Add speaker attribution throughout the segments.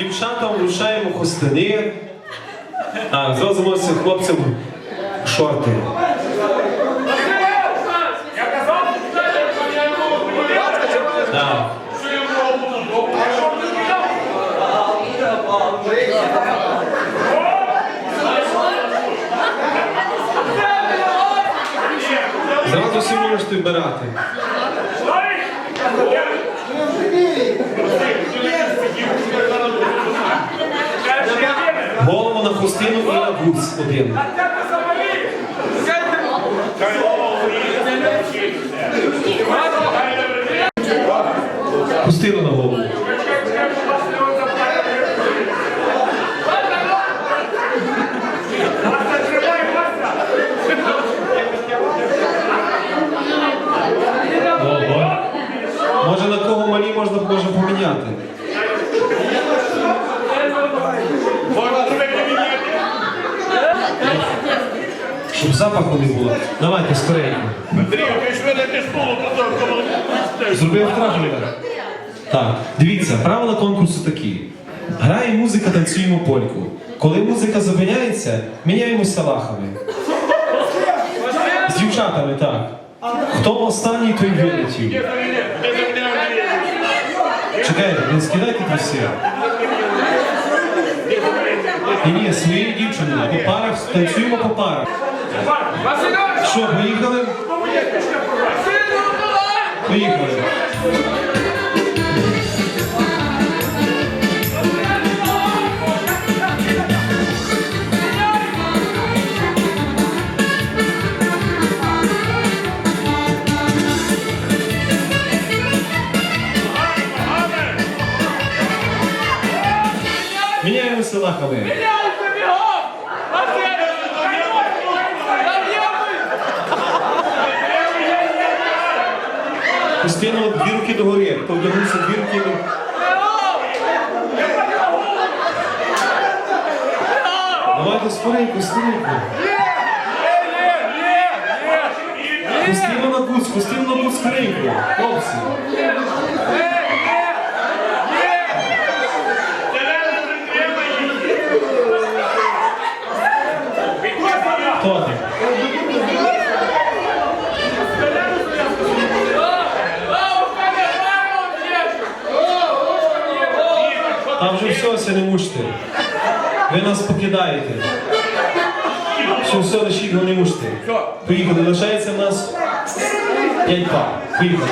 Speaker 1: дівчатам вручаємо хустини. А, зразу хлопцям шорти.
Speaker 2: Я казав, що я йому
Speaker 1: Так.
Speaker 2: що я йому буду. А що ти
Speaker 1: Зразу всі можете вибирати. Голову на хустину і на гуц Щоб запаху не було. Давайте скоренько.
Speaker 2: Андрій, ви ж ведете школу, потім
Speaker 1: Зробив трахлера. Так, дивіться, правила конкурсу такі. Грає музика, танцюємо польку. Коли музика зупиняється, міняємося лахами. З дівчатами, так. Хто останній, той вилетів. Чекайте, не скидайте тут всі. Ні, ні, своєю дівчиною. По парах танцюємо по парах. Що, поїхали? Поїхали. Міняємося лахами. Постійно дві руки догори. Хто вдягнувся до. Давайте скоренько, скоренько. Пустимо на гуц, пустимо на гуц скоренько. Хлопці. Хто ти? Там вже все, все не мучте. Ви нас покидаєте. Все, все, лишіть його не мучте. Поїхали, лишається в нас 5 пар. Поїхали.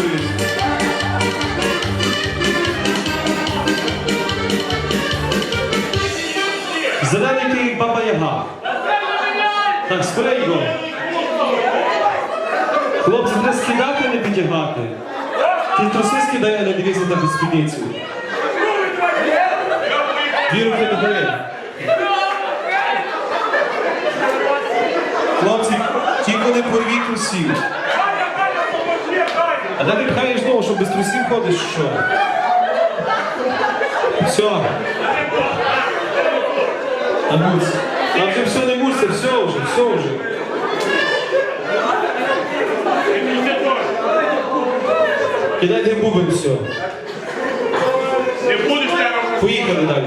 Speaker 1: Пасують. Баба Яга. Так, скоренько. Хлопці, треба скидати, не підтягати. Ти труси скидай, а не дивися на спідницю. Дві руки до гори. Хлопці, тільки не порвіть трусів. А де ти пхаєш знову, що без трусів ходиш, що? Все. Агусь. Там ти все не мусор, все вже, все вже. Кидайте бубен, все.
Speaker 2: Не будеш.
Speaker 1: Поїхали далі.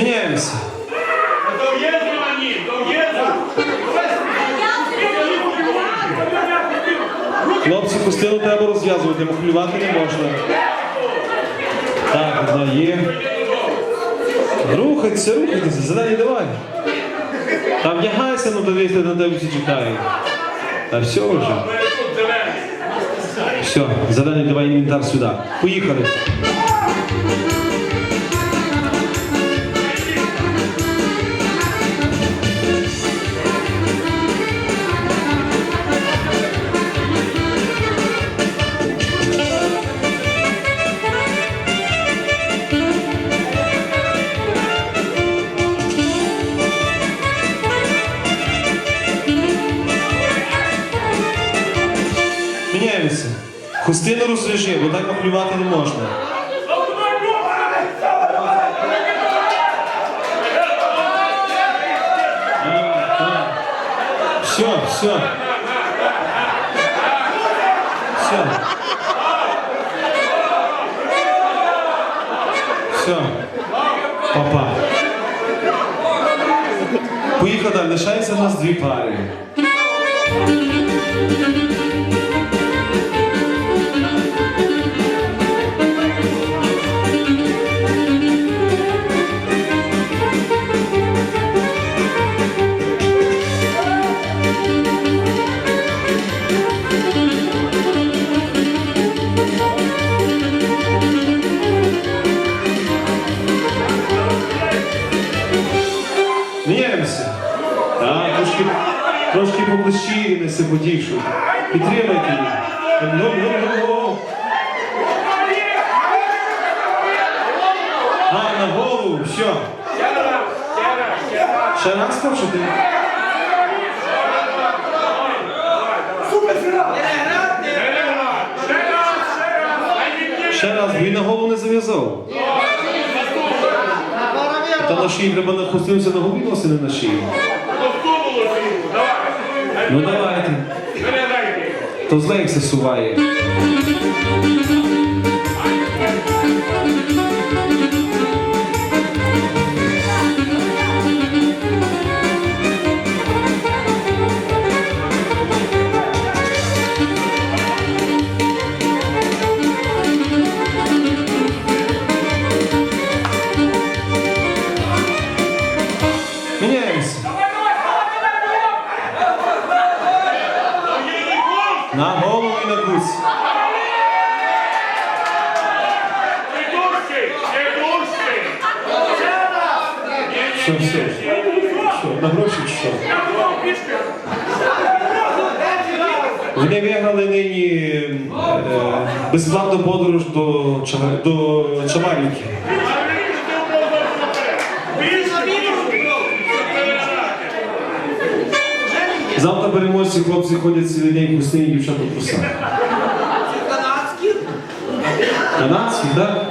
Speaker 1: Міняємося. Хлопці, пустину треба розв'язувати, махлювати не можна. Так, одна є. Рухайтеся, рухайтеся, зелені давай. Там вдягайся, ну дивися, на тебе всі чекають. Та все вже. Все, зелений давай інвентар сюди. Поїхали. кричи, бо так махлювати не можна. Все, все. Все. Все. Папа. Поїхав далі, лишається в нас дві пари. Не. Підтримайте їх. Ну, ну, ну. А, на голову, все. Ще раз хочете? Ще раз, він на голову не зав'язав. Та на шиї треба на на голові носити, не на шиї. Ну давайте. То зле як се суває. Що, все? Що, на гроші чи що? Вони виграли нині е, безплатну подорож до, Чава- до Чаварівки. Завтра переможці хлопці ходять цілий день пустині, дівчата в трусах.
Speaker 3: Канадські?
Speaker 1: Канадські, так?